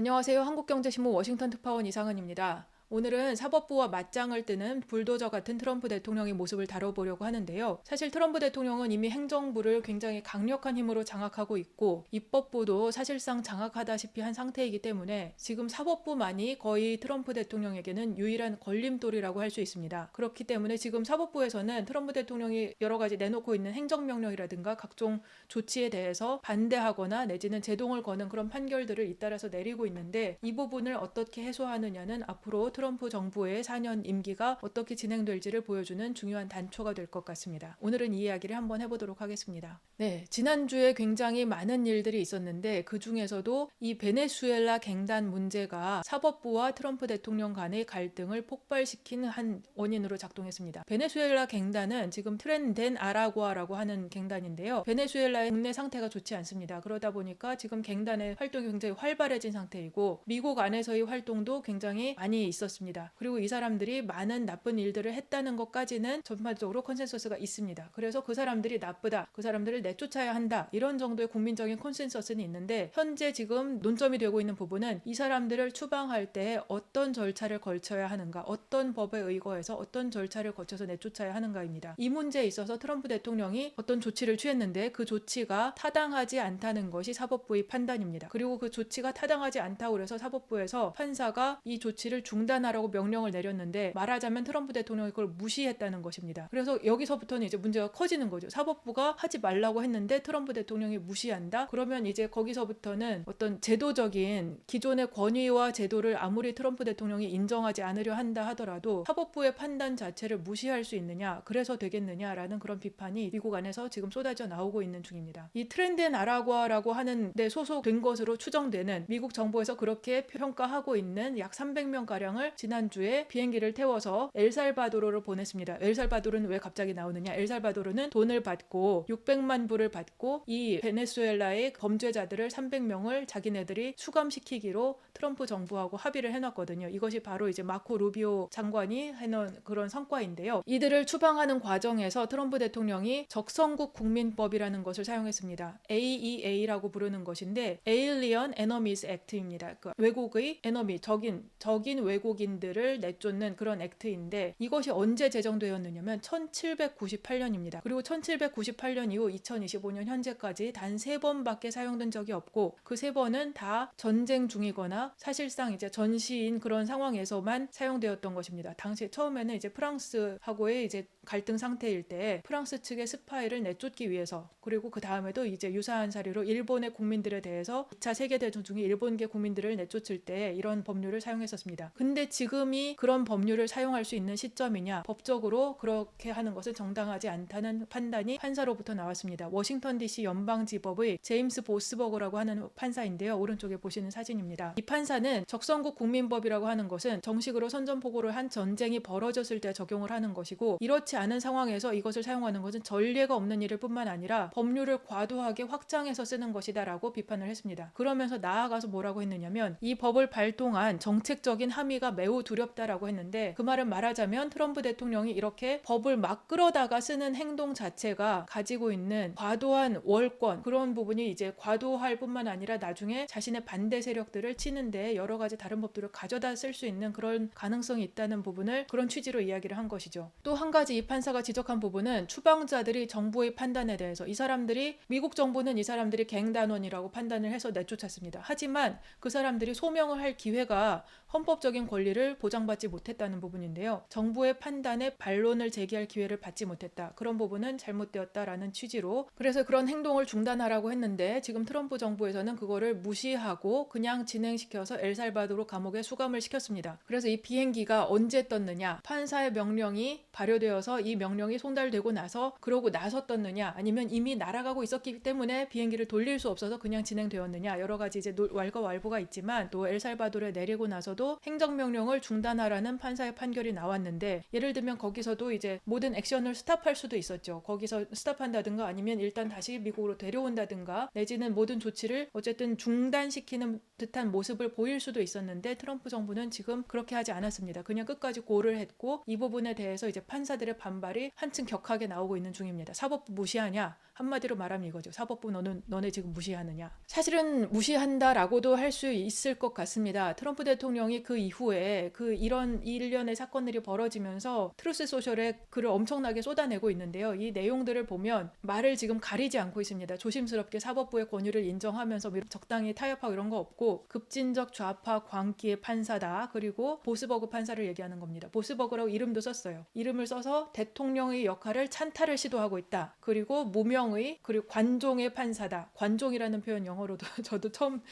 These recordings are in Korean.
안녕하세요. 한국경제신문 워싱턴 특파원 이상은입니다. 오늘은 사법부와 맞짱을 뜨는 불도저 같은 트럼프 대통령의 모습을 다뤄보려고 하는데요. 사실 트럼프 대통령은 이미 행정부를 굉장히 강력한 힘으로 장악하고 있고 입법부도 사실상 장악하다시피 한 상태이기 때문에 지금 사법부만이 거의 트럼프 대통령에게는 유일한 걸림돌이라고 할 수 있습니다. 그렇기 때문에 지금 사법부에서는 트럼프 대통령이 여러 가지 내놓고 있는 행정명령이라든가 각종 조치에 대해서 반대하거나 내지는 제동을 거는 그런 판결들을 잇따라서 내리고 있는데 이 부분을 어떻게 해소하느냐는 앞으로 트럼프 정부의 4년 임기가 어떻게 진행될지를 보여주는 중요한 단초가 될 것 같습니다. 오늘은 이 이야기를 한번 해보도록 하겠습니다. 네, 지난주에 굉장히 많은 일들이 있었는데 그 중에서도 이 베네수엘라 갱단 문제가 사법부와 트럼프 대통령 간의 갈등을 폭발시킨 한 원인으로 작동했습니다. 베네수엘라 갱단은 지금 트렌덴 아라구아라고 하는 갱단인데요. 베네수엘라의 국내 상태가 좋지 않습니다. 그러다 보니까 지금 갱단의 활동이 굉장히 활발해진 상태이고 미국 안에서의 활동도 굉장히 많이 있었습니다. 그리고 이 사람들이 많은 나쁜 일들을 했다는 것까지는 전반적으로 컨센서스가 있습니다. 그래서 그 사람들이 나쁘다, 그 사람들을 내쫓아야 한다 이런 정도의 국민적인 컨센서스는 있는데 현재 지금 논점이 되고 있는 부분은 이 사람들을 추방할 때 어떤 절차를 걸쳐야 하는가, 어떤 법에 의거해서 어떤 절차를 거쳐서 내쫓아야 하는가입니다. 이 문제에 있어서 트럼프 대통령이 어떤 조치를 취했는데 그 조치가 타당하지 않다는 것이 사법부의 판단입니다. 그리고 그 조치가 타당하지 않다고 그래서 사법부에서 판사가 이 조치를 중단 하라고 명령을 내렸는데 말하자면 트럼프 대통령이 그걸 무시했다는 것입니다. 그래서 여기서부터는 이제 문제가 커지는 거죠. 사법부가 하지 말라고 했는데 트럼프 대통령이 무시한다? 그러면 이제 거기서부터는 어떤 제도적인 기존의 권위와 제도를 아무리 트럼프 대통령이 인정하지 않으려 한다 하더라도 사법부의 판단 자체를 무시할 수 있느냐? 그래서 되겠느냐라는 그런 비판이 미국 안에서 지금 쏟아져 나오고 있는 중입니다. 이 트렌드 나라과라고 하는 데 소속된 것으로 추정되는 미국 정부에서 그렇게 평가하고 있는 약 300명 가량을 지난주에 비행기를 태워서 엘살바도르로 보냈습니다. 엘살바도르는 왜 갑자기 나오느냐? 엘살바도르는 돈을 받고 600만 불을 받고 이 베네수엘라의 범죄자들을 300명을 자기네들이 수감시키기로 트럼프 정부하고 합의를 해놨거든요. 이것이 바로 이제 마코 루비오 장관이 해놓은 그런 성과인데요. 이들을 추방하는 과정에서 트럼프 대통령이 적성국 국민법이라는 것을 사용했습니다. AEA라고 부르는 것인데 Alien Enemies Act입니다. 그 외국의 에너미, 적인, 적인 외국인들을 내쫓는 그런 액트인데 이것이 언제 제정되었느냐면 1798년입니다. 그리고 1798년 이후 2025년 현재까지 단 세 번밖에 사용된 적이 없고 그 세 번은 다 전쟁 중이거나 사실상 이제 전시인 그런 상황에서만 사용되었던 것입니다. 당시 처음에는 이제 프랑스하고의 이제 갈등 상태일 때 프랑스 측의 스파이를 내쫓기 위해서 그리고 그 다음에도 이제 유사한 사례로 일본의 국민들에 대해서 2차 세계대전 중에 일본계 국민들을 내쫓을 때 이런 법률을 사용했었습니다. 근데 지금이 그런 법률을 사용할 수 있는 시점이냐 법적으로 그렇게 하는 것은 정당하지 않다는 판단이 판사로부터 나왔습니다. 워싱턴 DC 연방지법의 제임스 보스버거라고 하는 판사인데요. 오른쪽에 보시는 사진입니다. 이 판사는 적성국 국민법이라고 하는 것은 정식으로 선전포고를 한 전쟁이 벌어졌을 때 적용을 하는 것이고 이렇지 않은 상황에서 이것을 사용하는 것은 전례가 없는 일일 뿐만 아니라 법률을 과도하게 확장해서 쓰는 것이다라고 비판을 했습니다. 그러면서 나아가서 뭐라고 했느냐면 이 법을 발동한 정책적인 함의가 매우 두렵다라고 했는데 그 말은 말하자면 트럼프 대통령이 이렇게 법을 막 끌어다가 쓰는 행동 자체가 가지고 있는 과도한 월권 그런 부분이 이제 과도할 뿐만 아니라 나중에 자신의 반대 세력들을 치는데 여러 가지 다른 법들을 가져다 쓸 수 있는 그런 가능성이 있다는 부분을 그런 취지로 이야기를 한 것이죠. 또 한 가지 이 판사가 지적한 부분은 추방자들이 정부의 판단에 대해서 이 사람들이 미국 정부는 이 사람들이 갱단원이라고 판단을 해서 내쫓았습니다. 하지만 그 사람들이 소명을 할 기회가 헌법적인 권리를 보장받지 못했다는 부분인데요. 정부의 판단에 반론을 제기할 기회를 받지 못했다. 그런 부분은 잘못되었다라는 취지로 그래서 그런 행동을 중단하라고 했는데 지금 트럼프 정부에서는 그거를 무시하고 그냥 진행시켜서 엘살바도르 감옥에 수감을 시켰습니다. 그래서 이 비행기가 언제 떴느냐? 판사의 명령이 발효되어서 이 명령이 송달되고 나서 그러고 나서 떴느냐? 아니면 이미 날아가고 있었기 때문에 비행기를 돌릴 수 없어서 그냥 진행되었느냐? 여러 가지 이제 왈가왈부가 있지만 또 엘살바도르에 내리고 나서도 행정명령 대통령을 중단하라는 판사의 판결이 나왔는데 예를 들면 거기서도 이제 모든 액션을 스탑할 수도 있었죠. 거기서 스탑한다든가 아니면 일단 다시 미국으로 데려온다든가 내지는 모든 조치를 어쨌든 중단시키는 듯한 모습을 보일 수도 있었는데 트럼프 정부는 지금 그렇게 하지 않았습니다. 그냥 끝까지 고를 했고 이 부분에 대해서 이제 판사들의 반발이 한층 격하게 나오고 있는 중입니다. 사법부 무시하냐? 한마디로 말하면 이거죠. 사법부 너는 너네 지금 무시하느냐? 사실은 무시한다라고도 할 수 있을 것 같습니다. 트럼프 대통령이 그 이후에 그 이런 일련의 사건들이 벌어지면서 트루스 소셜에 글을 엄청나게 쏟아내고 있는데요. 이 내용들을 보면 말을 지금 가리지 않고 있습니다. 조심스럽게 사법부의 권유를 인정하면서 뭐 적당히 타협하고 이런 거 없고 급진적 좌파 광기의 판사다. 그리고 보스버그 판사를 얘기하는 겁니다. 보스버그라고 이름도 썼어요. 이름을 써서 대통령의 역할을 찬탈을 시도하고 있다. 그리고 무명 의 그리고 관종의 판사다. 관종이라는 표현 영어로도 저도 처음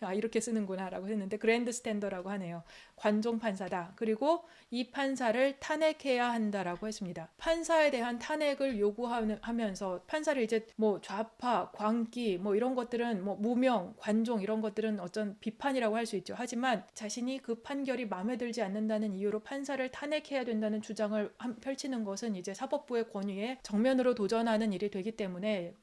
아 이렇게 쓰는구나라고 했는데 그랜드 스탠더라고 하네요. 관종 판사다. 그리고 이 판사를 탄핵해야 한다라고 했습니다. 판사에 대한 탄핵을 요구하면서 판사를 이제 뭐 좌파, 광기 뭐 이런 것들은 뭐 무명, 관종 이런 것들은 어떤 비판이라고 할 수 있죠. 하지만 자신이 그 판결이 마음에 들지 않는다는 이유로 판사를 탄핵해야 된다는 주장을 한- 펼치는 것은 이제 사법부의 권위에 정면으로 도전하는 일이 되기 때문에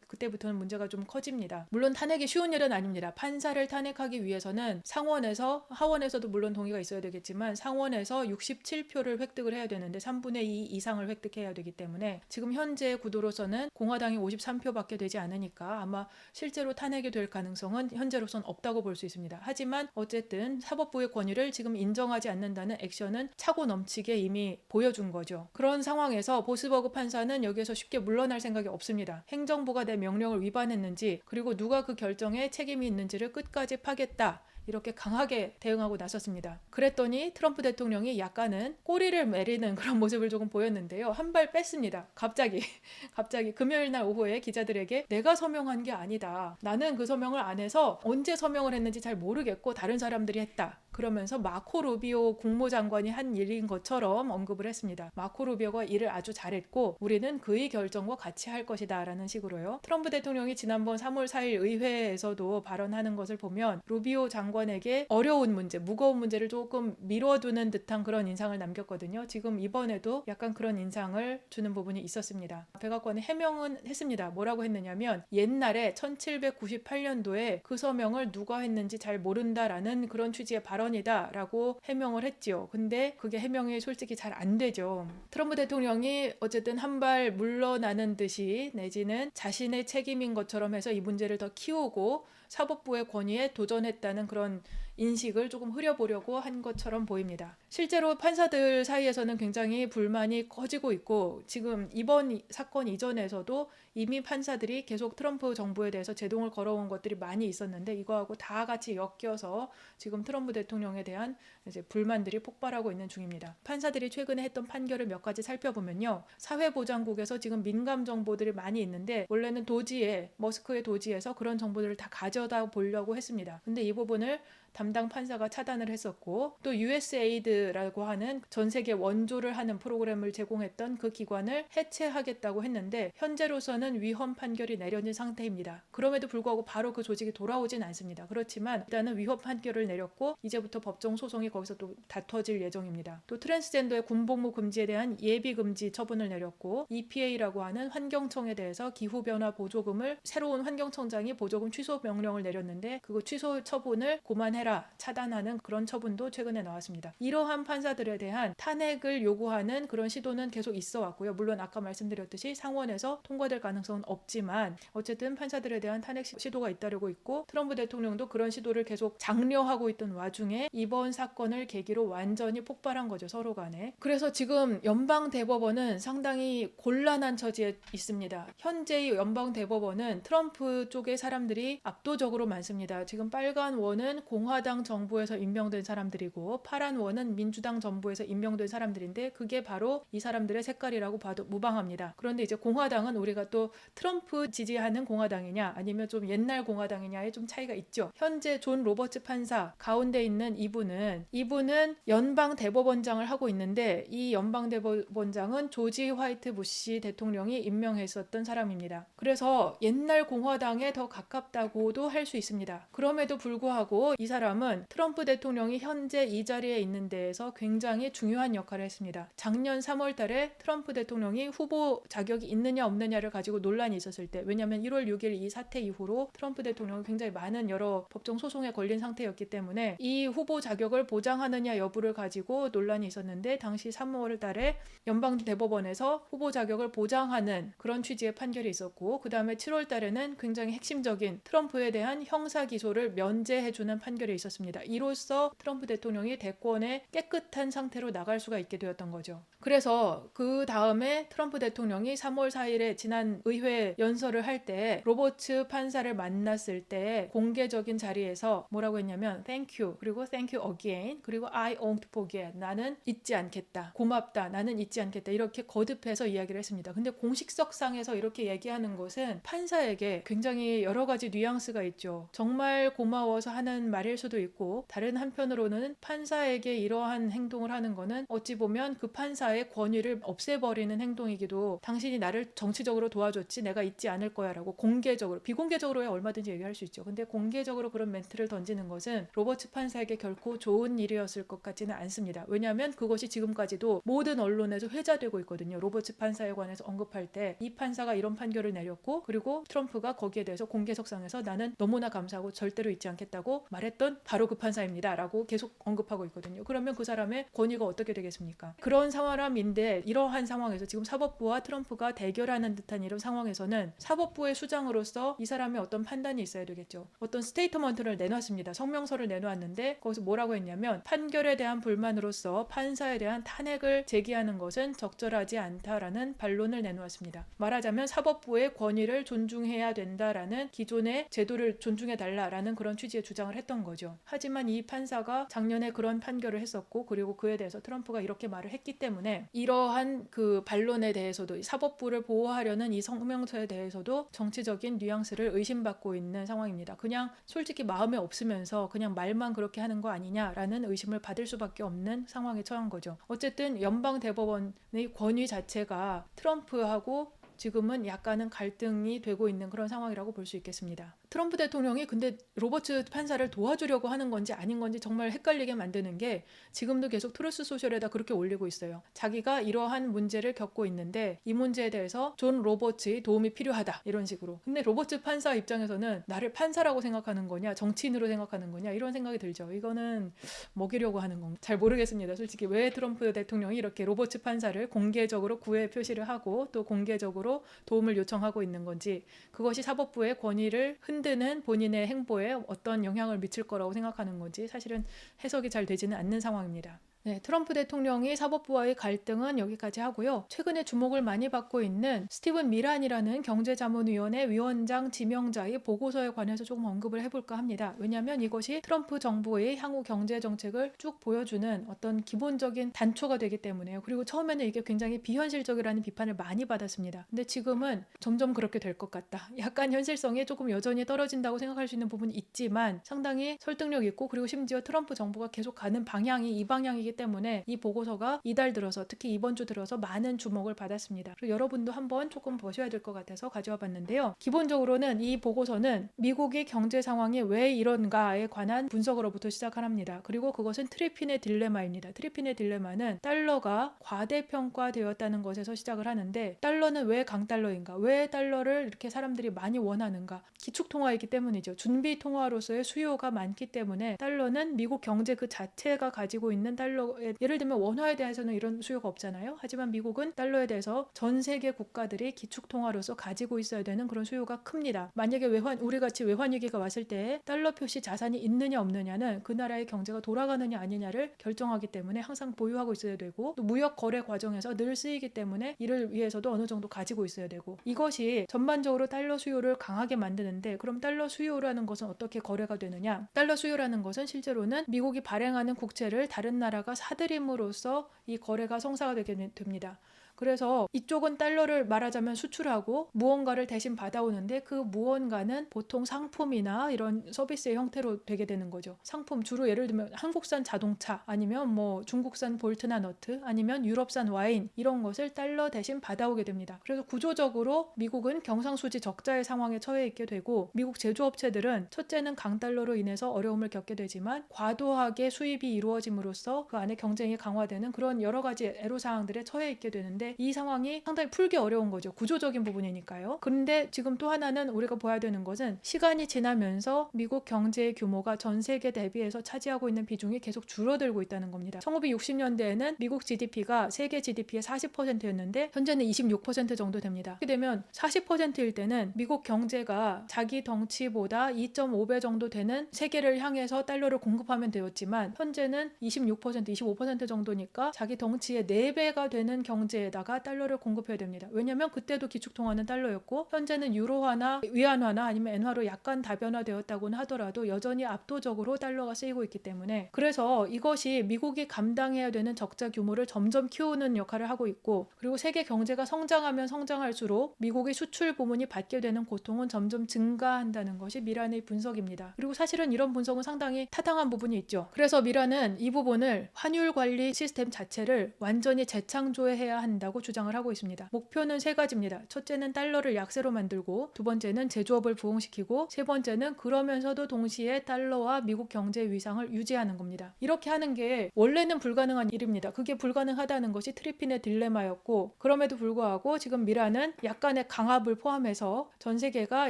그때부터는 문제가 좀 커집니다. 물론 탄핵이 쉬운 일은 아닙니다. 판사를 탄핵하기 위해서는 상원에서 하원에서도 물론 동의가 있어야 되겠지만 상원에서 67표를 획득을 해야 되는데 3분의 2 이상을 획득해야 되기 때문에 지금 현재 구도로서는 공화당이 53표밖에 되지 않으니까 아마 실제로 탄핵이 될 가능성은 현재로선 없다고 볼 수 있습니다. 하지만 어쨌든 사법부의 권위를 지금 인정하지 않는다는 액션은 차고 넘치게 이미 보여준 거죠. 그런 상황에서 보스버그 판사는 여기에서 쉽게 물러날 생각이 없습니다. 행정부가 내 명령을 위반했는지 그리고 누가 그 결정에 책임이 있는지를 끝까지 파겠다. 이렇게 강하게 대응하고 나섰습니다. 그랬더니 트럼프 대통령이 약간은 꼬리를 매리는 그런 모습을 조금 보였는데요. 한 발 뺐습니다. 갑자기 갑자기 금요일 날 오후에 기자들에게 내가 서명한 게 아니다. 나는 그 서명을 안 해서 언제 서명을 했는지 잘 모르겠고 다른 사람들이 했다. 그러면서 마코 루비오 국무장관이 한 일인 것처럼 언급을 했습니다. 마코 루비오가 일을 아주 잘했고 우리는 그의 결정과 같이 할 것이다라는 식으로요. 트럼프 대통령이 지난번 3월 4일 의회에서도 발언하는 것을 보면 루비오 장 관에게 어려운 문제, 무거운 문제를 조금 미뤄두는 듯한 그런 인상을 남겼거든요. 지금 이번에도 약간 그런 인상을 주는 부분이 있었습니다. 백악관이 해명은 했습니다. 뭐라고 했느냐면 옛날에 1798년도에 그 서명을 누가 했는지 잘 모른다라는 그런 취지의 발언이다라고 해명을 했지요. 근데 그게 해명이 솔직히 잘 안 되죠. 트럼프 대통령이 어쨌든 한 발 물러나는 듯이 내지는 자신의 책임인 것처럼 해서 이 문제를 더 키우고 사법부의 권위에 도전했다는 그런 그런 인식을 조금 흐려보려고 한 것처럼 보입니다. 실제로 판사들 사이에서는 굉장히 불만이 커지고 있고 지금 이번 이- 사건 이전에서도 이미 판사들이 계속 트럼프 정부에 대해서 제동을 걸어온 것들이 많이 있었는데 이거하고 다 같이 엮여서 지금 트럼프 대통령에 대한 이제 불만들이 폭발하고 있는 중입니다. 판사들이 최근에 했던 판결을 몇 가지 살펴보면요. 사회보장국에서 지금 민감 정보들이 많이 있는데 원래는 도지에 머스크의 도지에서 그런 정보들을 다 가져다 보려고 했습니다. 근데 이 부분을 담당 판사가 차단을 했었고 또 USAID라고 하는 전 세계 원조를 하는 프로그램을 제공했던 그 기관을 해체하겠다고 했는데 현재로서는 위헌 판결이 내려진 상태입니다. 그럼에도 불구하고 바로 그 조직이 돌아오진 않습니다. 그렇지만 일단은 위헌 판결을 내렸고 이제부터 법정 소송이 거기서 또 다퉈질 예정입니다. 또 트랜스젠더의 군복무 금지에 대한 예비 금지 처분을 내렸고 EPA라고 하는 환경청에 대해서 기후 변화 보조금을 새로운 환경청장이 보조금 취소 명령을 내렸는데 그거 취소 처분을 고만해 라 차단하는 그런 처분도 최근에 나왔습니다. 이러한 판사들에 대한 탄핵을 요구하는 그런 시도는 계속 있어 왔고요. 물론 아까 말씀드렸듯이 상원에서 통과될 가능성은 없지만 어쨌든 판사들에 대한 탄핵 시- 시도가 잇따르고 있고 트럼프 대통령도 그런 시도를 계속 장려하고 있던 와중에 이번 사건을 계기로 완전히 폭발한 거죠 서로 간에. 그래서 지금 연방 대법원은 상당히 곤란한 처지에 있습니다. 현재의 연방 대법원은 트럼프 쪽의 사람들이 압도적으로 많습니다. 지금 빨간 원은 공화 당 정부에서 임명된 사람들이고 파란 원은 민주당 정부에서 임명된 사람들인데 그게 바로 이 사람들의 색깔이라고 봐도 무방합니다. 그런데 이제 공화당은 우리가 또 트럼프 지지하는 공화당이냐 아니면 좀 옛날 공화당이냐에 좀 차이가 있죠. 현재 존 로버츠 판사 가운데 있는 이분은 이분은 연방 대법원장을 하고 있는데 이 연방 대법원장은 조지 화이트 부시 대통령이 임명했었던 사람입니다. 그래서 옛날 공화당에 더 가깝다고도 할 수 있습니다. 그럼에도 불구하고 이 사람 사람은 트럼프 대통령이 현재 이 자리에 있는 데에서 굉장히 중요한 역할을 했습니다. 작년 3월 달에 트럼프 대통령이 후보 자격이 있느냐 없느냐를 가지고 논란이 있었을 때 왜냐하면 1월 6일 이 사태 이후로 트럼프 대통령은 굉장히 많은 여러 법정 소송에 걸린 상태였기 때문에 이 후보 자격을 보장하느냐 여부를 가지고 논란이 있었는데 당시 3월 달에 연방 대법원에서 후보 자격을 보장하는 그런 취지의 판결이 있었고 그 다음에 7월 달에는 굉장히 핵심적인 트럼프에 대한 형사 기소를 면제해주는 판결이 있었습니다. 이로써 트럼프 대통령이 대권에 깨끗한 상태로 나갈 수가 있게 되었던 거죠. 그래서 그 다음에 트럼프 대통령이 3월 4일에 지난 의회 연설을 할 때 로버츠 판사를 만났을 때 공개적인 자리에서 뭐라고 했냐면 thank you 그리고 thank you again 그리고 I won't forget 나는 잊지 않겠다 고맙다 나는 잊지 않겠다 이렇게 거듭해서 이야기를 했습니다. 근데 공식석상에서 이렇게 얘기하는 것은 판사에게 굉장히 여러 가지 뉘앙스가 있죠. 정말 고마워서 하는 말일 수도 있고 다른 한편으로는 판사에게 이러한 행동을 하는 거는 어찌 보면 그 판사의 권위를 없애버리는 행동이기도 당신이 나를 정치적으로 도와줬지 내가 잊지 않을 거야 라고 공개적으로 비공개적으로야 얼마든지 얘기할 수 있죠. 근데 공개적으로 그런 멘트를 던지는 것은 로버츠 판사에게 결코 좋은 일이었을 것 같지는 않습니다. 왜냐하면 그것이 지금까지도 모든 언론에서 회자되고 있거든요. 로버츠 판사에 관해서 언급할 때 이 판사가 이런 판결을 내렸고 그리고 트럼프가 거기에 대해서 공개석상에서 나는 너무나 감사하고 절대로 잊지 않겠다고 말했던 바로 그 판사입니다 라고 계속 언급하고 있거든요. 그러면 그 사람의 권위가 어떻게 되겠습니까? 그런 상황인데 이러한 상황에서 지금 사법부와 트럼프가 대결하는 듯한 이런 상황에서는 사법부의 수장으로서 이 사람의 어떤 판단이 있어야 되겠죠. 어떤 스테이트먼트를 내놨습니다. 성명서를 내놓았는데 거기서 뭐라고 했냐면 판결에 대한 불만으로서 판사에 대한 탄핵을 제기하는 것은 적절하지 않다라는 반론을 내놓았습니다. 말하자면 사법부의 권위를 존중해야 된다라는 기존의 제도를 존중해 달라라는 그런 취지의 주장을 했던 거죠. 하지만 이 판사가 작년에 그런 판결을 했었고 그리고 그에 대해서 트럼프가 이렇게 말을 했기 때문에 이러한 그 반론에 대해서도 이 사법부를 보호하려는 이 성명서에 대해서도 정치적인 뉘앙스를 의심받고 있는 상황입니다. 그냥 솔직히 마음에 없으면서 그냥 말만 그렇게 하는 거 아니냐라는 의심을 받을 수밖에 없는 상황에 처한 거죠. 어쨌든 연방 대법원의 권위 자체가 트럼프하고 지금은 약간은 갈등이 되고 있는 그런 상황이라고 볼 수 있겠습니다. 트럼프 대통령이 근데 로버츠 판사를 도와주려고 하는 건지 아닌 건지 정말 헷갈리게 만드는 게 지금도 계속 트루스 소셜에다 그렇게 올리고 있어요. 자기가 이러한 문제를 겪고 있는데 이 문제에 대해서 존 로버츠의 도움이 필요하다 이런 식으로. 근데 로버츠 판사 입장에서는 나를 판사라고 생각하는 거냐 정치인으로 생각하는 거냐 이런 생각이 들죠. 이거는 먹이려고 하는 건가 잘 모르겠습니다. 솔직히 왜 트럼프 대통령이 이렇게 로버츠 판사를 공개적으로 구애 표시를 하고 또 공개적으로 도움을 요청하고 있는 건지 그것이 사법부의 권위를 흔 드는 본인의 행보에 어떤 영향을 미칠 거라고 생각하는 건지 사실은 해석이 잘 되지는 않는 상황입니다. 네, 트럼프 대통령이 사법부와의 갈등은 여기까지 하고요. 최근에 주목을 많이 받고 있는 스티븐 미란이라는 경제자문위원회 위원장 지명자의 보고서에 관해서 조금 언급을 해볼까 합니다. 왜냐하면 이것이 트럼프 정부의 향후 경제 정책을 쭉 보여주는 어떤 기본적인 단초가 되기 때문에요. 그리고 처음에는 이게 굉장히 비현실적이라는 비판을 많이 받았습니다. 근데 지금은 점점 그렇게 될 것 같다. 약간 현실성이 조금 여전히 떨어진다고 생각할 수 있는 부분이 있지만 상당히 설득력 있고 그리고 심지어 트럼프 정부가 계속 가는 방향이 이 방향이기 때문에 이 보고서가 이달 들어서 특히 이번 주 들어서 많은 주목을 받았습니다. 그리고 여러분도 한번 조금 보셔야 될 것 같아서 가져와 봤는데요. 기본적으로는 이 보고서는 미국의 경제 상황이 왜 이런가에 관한 분석으로부터 시작을 합니다. 그리고 그것은 트리핀의 딜레마입니다. 트리핀의 딜레마는 달러가 과대평가되었다는 것에서 시작을 하는데 달러는 왜 강달러인가? 왜 달러를 이렇게 사람들이 많이 원하는가? 기축통화이기 때문이죠. 준비통화로서의 수요가 많기 때문에 달러는 미국 경제 그 자체가 가지고 있는 달러 에 예를 들면 원화에 대해서는 이런 수요가 없잖아요. 하지만 미국은 달러에 대해서 전 세계 국가들이 기축 통화로서 가지고 있어야 되는 그런 수요가 큽니다. 만약에 외환 우리 같이 외환 위기가 왔을 때 달러 표시 자산이 있느냐 없느냐는 그 나라의 경제가 돌아가느냐 아니냐를 결정하기 때문에 항상 보유하고 있어야 되고 또 무역 거래 과정에서 늘 쓰이기 때문에 이를 위해서도 어느 정도 가지고 있어야 되고 이것이 전반적으로 달러 수요를 강하게 만드는데 그럼 달러 수요라는 것은 어떻게 거래가 되느냐? 달러 수요라는 것은 실제로는 미국이 발행하는 국채를 다른 나라가 사들임으로써 이 거래가 성사가 되게 됩니다. 그래서 이쪽은 달러를 말하자면 수출하고 무언가를 대신 받아오는데 그 무언가는 보통 상품이나 이런 서비스의 형태로 되게 되는 거죠. 상품 주로 예를 들면 한국산 자동차 아니면 뭐 중국산 볼트나 너트 아니면 유럽산 와인 이런 것을 달러 대신 받아오게 됩니다. 그래서 구조적으로 미국은 경상수지 적자의 상황에 처해 있게 되고 미국 제조업체들은 첫째는 강달러로 인해서 어려움을 겪게 되지만 과도하게 수입이 이루어짐으로써 그 안에 경쟁이 강화되는 그런 여러 가지 애로사항들에 처해 있게 되는데 이 상황이 상당히 풀기 어려운 거죠. 구조적인 부분이니까요. 그런데 지금 또 하나는 우리가 봐야 되는 것은 시간이 지나면서 미국 경제의 규모가 전 세계 대비해서 차지하고 있는 비중이 계속 줄어들고 있다는 겁니다. 1960년대에는 미국 GDP가 세계 GDP의 40%였는데 현재는 26% 정도 됩니다. 이렇게 되면 40%일 때는 미국 경제가 자기 덩치보다 2.5배 정도 되는 세계를 향해서 달러를 공급하면 되었지만 현재는 26%, 25% 정도니까 자기 덩치의 4배가 되는 경제에 다가 달러를 공급해야 됩니다. 왜냐하면 그때도 기축통화는 달러였고 현재는 유로화나 위안화나 아니면 엔화로 약간 다변화되었다고는 하더라도 여전히 압도적으로 달러가 쓰이고 있기 때문에 그래서 이것이 미국이 감당해야 되는 적자 규모를 점점 키우는 역할을 하고 있고 그리고 세계 경제가 성장하면 성장할수록 미국의 수출 부문이 받게 되는 고통은 점점 증가한다는 것이 미란의 분석입니다. 그리고 사실은 이런 분석은 상당히 타당한 부분이 있죠. 그래서 미란은 이 부분을 환율 관리 시스템 자체를 완전히 재창조해야 한다 고 주장을 하고 있습니다. 목표는 세 가지입니다. 첫째는 달러를 약세로 만들고 두 번째는 제조업을 부흥시키고 세 번째는 그러면서도 동시에 달러와 미국 경제 위상을 유지하는 겁니다. 이렇게 하는 게 원래는 불가능한 일입니다. 그게 불가능하다는 것이 트리핀의 딜레마였고 그럼에도 불구하고 지금 미라는 약간의 강압을 포함해서 전 세계가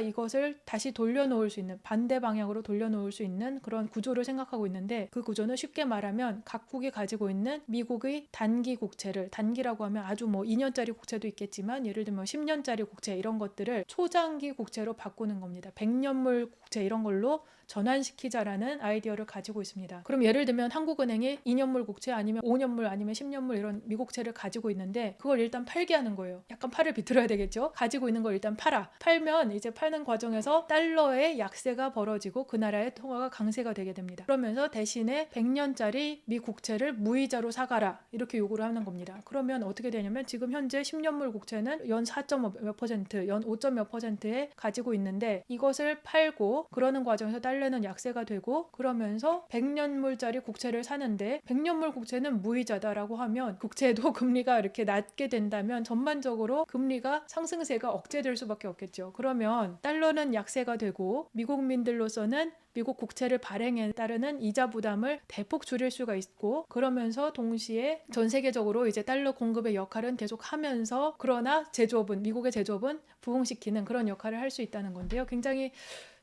이것을 다시 돌려놓을 수 있는 반대 방향으로 돌려놓을 수 있는 그런 구조를 생각하고 있는데 그 구조는 쉽게 말하면 각국이 가지고 있는 미국의 단기 국채를 단기라고 하면 아주 뭐 2년짜리 국채도 있겠지만 예를 들면 10년짜리 국채 이런 것들을 초장기 국채로 바꾸는 겁니다. 100년물 국채 이런 걸로 전환시키자라는 아이디어를 가지고 있습니다. 그럼 예를 들면 한국은행이 2년물 국채 아니면 5년물 아니면 10년물 이런 미국채를 가지고 있는데 그걸 일단 팔게 하는 거예요. 약간 팔을 비틀어야 되겠죠? 가지고 있는 걸 일단 팔아. 팔면 이제 파는 과정에서 달러의 약세가 벌어지고 그 나라의 통화가 강세가 되게 됩니다. 그러면서 대신에 100년짜리 미 국채를 무이자로 사가라 이렇게 요구를 하는 겁니다. 그러면 어떻게 되냐면 지금 현재 10년물 국채는 연 4.몇 퍼센트, 연 5. 몇 퍼센트에 가지고 있는데 이것을 팔고 그러는 과정에서 달러는 약세가 되고 그러면서 100년물짜리 국채를 사는데 100년물 국채는 무이자다라고 하면 국채도 금리가 이렇게 낮게 된다면 전반적으로 금리가 상승세가 억제될 수밖에 없겠죠. 그러면 달러는 약세가 되고 미국민들로서는 미국 국채를 발행에 따르는 이자 부담을 대폭 줄일 수가 있고 그러면서 동시에 전 세계적으로 이제 달러 공급의 역할은 계속 하면서 그러나 제조업은 미국의 제조업은 부흥시키는 그런 역할을 할 수 있다는 건데요. 굉장히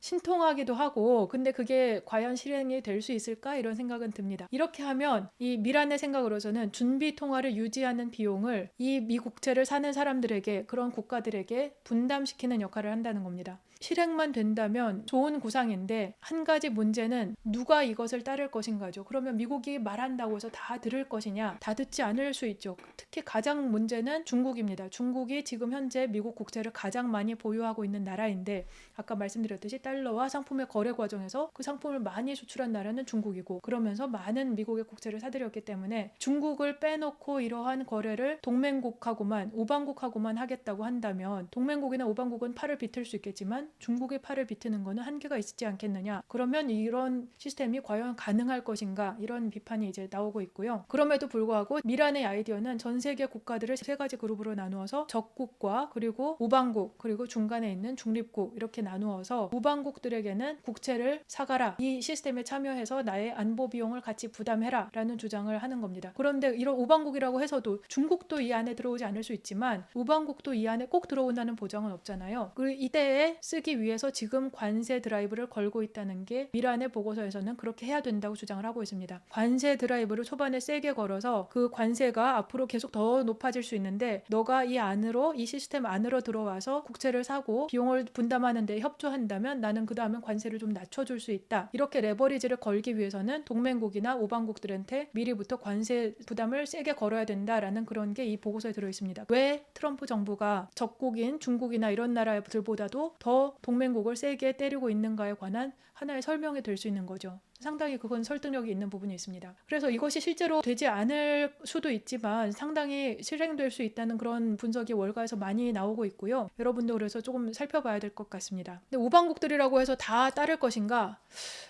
신통하기도 하고 근데 그게 과연 실행이 될 수 있을까 이런 생각은 듭니다. 이렇게 하면 이 미란의 생각으로서는 준비 통화를 유지하는 비용을 이 미국채를 사는 사람들에게 그런 국가들에게 분담시키는 역할을 한다는 겁니다. 실행만 된다면 좋은 구상인데 한 가지 문제는 누가 이것을 따를 것인가죠. 그러면 미국이 말한다고 해서 다 들을 것이냐? 다 듣지 않을 수 있죠. 특히 가장 문제는 중국입니다. 중국이 지금 현재 미국 국채를 가장 많이 보유하고 있는 나라인데 아까 말씀드렸듯이 달러와 상품의 거래 과정에서 그 상품을 많이 수출한 나라는 중국이고 그러면서 많은 미국의 국채를 사들였기 때문에 중국을 빼놓고 이러한 거래를 동맹국하고만 우방국하고만 하겠다고 한다면 동맹국이나 우방국은 팔을 비틀 수 있겠지만 중국의 팔을 비트는 것은 한계가 있지 않겠느냐. 그러면 이런 시스템이 과연 가능할 것인가 이런 비판이 이제 나오고 있고요. 그럼에도 불구하고 미란의 아이디어는 전 세계 국가들을 세 가지 그룹으로 나누어서 적국과 그리고 우방국 그리고 중간에 있는 중립국 이렇게 나누어서 우방국들에게는 국채를 사가라 이 시스템에 참여해서 나의 안보 비용을 같이 부담해라 라는 주장을 하는 겁니다. 그런데 이런 우방국이라고 해서도 중국도 이 안에 들어오지 않을 수 있지만 우방국도 이 안에 꼭 들어온다는 보장은 없잖아요. 그리고 이때에 쓰기 위해서 지금 관세 드라이브를 걸고 있다는 게 미란의 보고서에서는 그렇게 해야 된다고 주장을 하고 있습니다. 관세 드라이브를 초반에 세게 걸어서 그 관세가 앞으로 계속 더 높아질 수 있는데 너가 이 안으로 이 시스템 안으로 들어와서 국채를 사고 비용을 분담하는데 협조한다면 나는 그 다음에 관세를 좀 낮춰줄 수 있다. 이렇게 레버리지를 걸기 위해서는 동맹국이나 오방국들한테 미리부터 관세 부담을 세게 걸어야 된다라는 그런 게 이 보고서에 들어 있습니다. 왜 트럼프 정부가 적국인 중국이나 이런 나라들보다도 더 동맹국을 세게 때리고 있는가에 관한 하나의 설명이 될 수 있는 거죠. 상당히 그건 설득력이 있는 부분이 있습니다. 그래서 이것이 실제로 되지 않을 수도 있지만 상당히 실행될 수 있다는 그런 분석이 월가에서 많이 나오고 있고요. 여러분도 그래서 조금 살펴봐야 될 것 같습니다. 근데 우방국들이라고 해서 다 따를 것인가?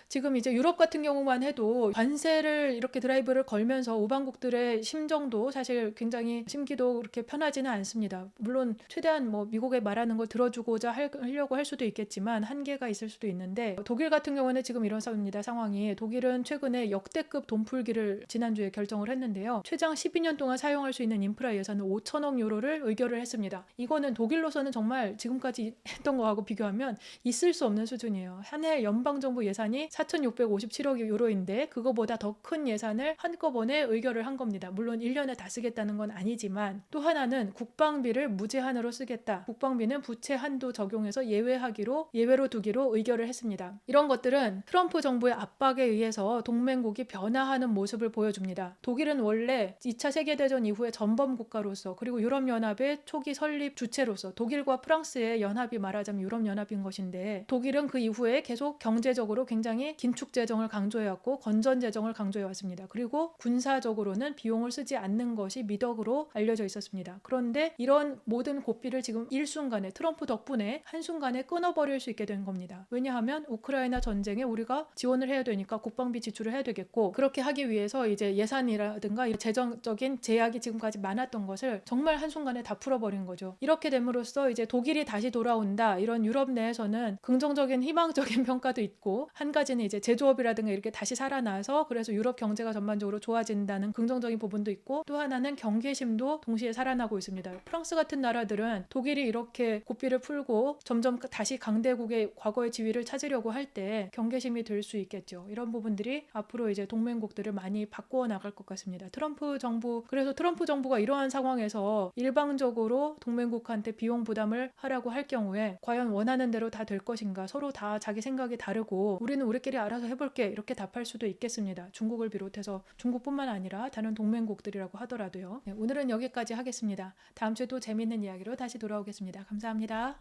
지금 이제 유럽 같은 경우만 해도 관세를 이렇게 드라이브를 걸면서 우방국들의 심정도 사실 굉장히 심기도 그렇게 편하지는 않습니다. 물론 최대한 뭐 미국에 말하는 걸 들어주고자 할- 하려고 할 수도 있겠지만 한계가 있을 수도 있는데 독일 같은 경우는 지금 이런 상황입니다. 상황이 독일은 최근에 역대급 돈풀기를 지난주에 결정을 했는데요. 최장 12년 동안 사용할 수 있는 인프라 예산은 5천억 유로를 의결을 했습니다. 이거는 독일로서는 정말 지금까지 했던 거하고 비교하면 있을 수 없는 수준이에요. 한 해 연방 정부 예산이 4,657억 유로인데 그거보다 더 큰 예산을 한꺼번에 의결을 한 겁니다. 물론 1년에 다 쓰겠다는 건 아니지만 또 하나는 국방비를 무제한으로 쓰겠다. 국방비는 부채 한도 적용해서 예외하기로 예외로 두기로 의결을 했습니다. 이런 것들은 트럼프 정부의 압박 에 의해서 동맹국이 변화하는 모습을 보여줍니다. 독일은 원래 2차 세계대전 이후에 전범 국가로서 그리고 유럽연합의 초기 설립 주체로서 독일과 프랑스의 연합이 말하자면 유럽연합인 것인데 독일은 그 이후에 계속 경제적으로 굉장히 긴축 재정을 강조해왔고 건전 재정을 강조해왔습니다. 그리고 군사적으로는 비용을 쓰지 않는 것이 미덕으로 알려져 있었습니다. 그런데 이런 모든 고삐를 지금 일순간에 트럼프 덕분에 한순간에 끊어버릴 수 있게 된 겁니다. 왜냐하면 우크라이나 전쟁에 우리가 지원을 해야 되니 까 국방비 지출을 해야 되겠고 그렇게 하기 위해서 이제 예산이라든가 이 재정적인 제약이 지금까지 많았던 것을 정말 한순간에 다 풀어버린 거죠. 이렇게 됨으로써 이제 독일이 다시 돌아온다 이런 유럽 내에서는 긍정적인 희망적인 평가도 있고 한 가지는 이제 제조업이라든가 이렇게 다시 살아나서 그래서 유럽 경제가 전반적으로 좋아진다는 긍정적인 부분도 있고 또 하나는 경계심도 동시에 살아나고 있습니다. 프랑스 같은 나라들은 독일이 이렇게 고삐를 풀고 점점 다시 강대국의 과거의 지위를 찾으려고 할 때 경계심이 들 수 있겠죠. 이런 부분들이 앞으로 이제 동맹국들을 많이 바꾸어 나갈 것 같습니다. 트럼프 정부 그래서 트럼프 정부가 이러한 상황에서 일방적으로 동맹국한테 비용 부담을 하라고 할 경우에 과연 원하는 대로 다 될 것인가 서로 다 자기 생각이 다르고 우리는 우리끼리 알아서 해볼게 이렇게 답할 수도 있겠습니다. 중국을 비롯해서 중국뿐만 아니라 다른 동맹국들이라고 하더라도요. 네, 오늘은 여기까지 하겠습니다. 다음 주에 또 재밌는 이야기로 다시 돌아오겠습니다. 감사합니다.